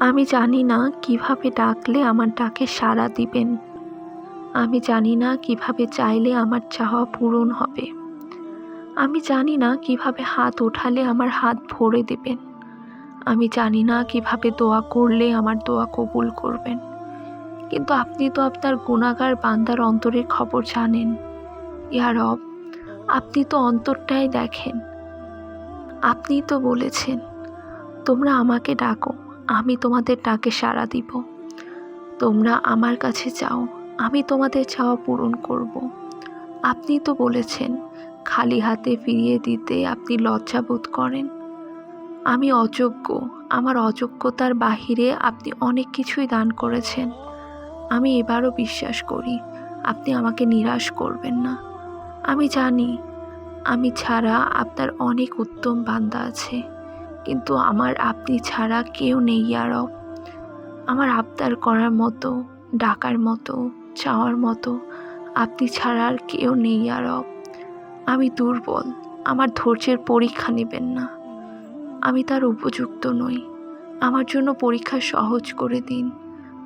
আমি জানি না কীভাবে ডাকলে আমার ডাকে সাড়া দিবেন। আমি জানি না কীভাবে চাইলে আমার চাওয়া পূরণ হবে। আমি জানি না কীভাবে হাত ওঠালে আমার হাত ভরে দেবেন। আমি জানি না কীভাবে দোয়া করলে আমার দোয়া কবুল করবেন। কিন্তু আপনি তো আপনার গুণাগার বান্দার অন্তরের খবর জানেন। ইয়া রব, আপনি তো অন্তরটাই দেখেন। আপনি তো বলেছেন, তোমরা আমাকে ডাকো। আমি তোমাদের ডাকে সাড়া দিব। তোমরা আমার কাছে চাও, আমি তোমাদের চাওয়া পূরণ করব। আপনি তো বলেছেন, খালি হাতে ফিরিয়ে দিতে আপনি লজ্জা বোধ করেন। আমি অযোগ্য, আমার অযোগ্যতার বাহিরে আপনি অনেক কিছুই দান করেছেন। আমি এবারও বিশ্বাস করি, আপনি আমাকে নিরাশ করবেন না। আমি জানি, আমি ছাড়া আপনার অনেক উত্তম বান্দা আছে। কিন্তু আমার আপনি ছাড়া কেউ নেই আরব আমার আবদার করার মতো, ডাকার মতো, চাওয়ার মতো আপনি ছাড়া আর কেউ নেই আরব আমি দুর্বল, আমার ধৈর্যের পরীক্ষা নেবেন না। আমি তার উপযুক্ত নই। আমার জন্য পরীক্ষা সহজ করে দিন।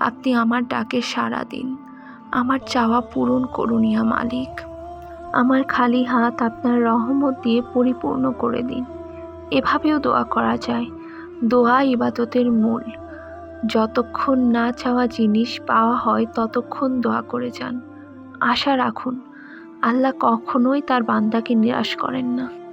আপনি আমার ডাকে সাড়া দিন। আমার চাওয়া পূরণ করুন, ইয়া মালিক। আমার খালি হাত আপনার রহমত দিয়ে পরিপূর্ণ করে দিন। এভাবেও দোয়া করা যায়। দোয়া ইবাদতের মূল। যতক্ষণ না চাওয়া জিনিস পাওয়া হয়, ততক্ষণ দোয়া করে যান। আশা রাখুন, আল্লাহ কখনোই তার বান্দাকে নিরাশ করেন না।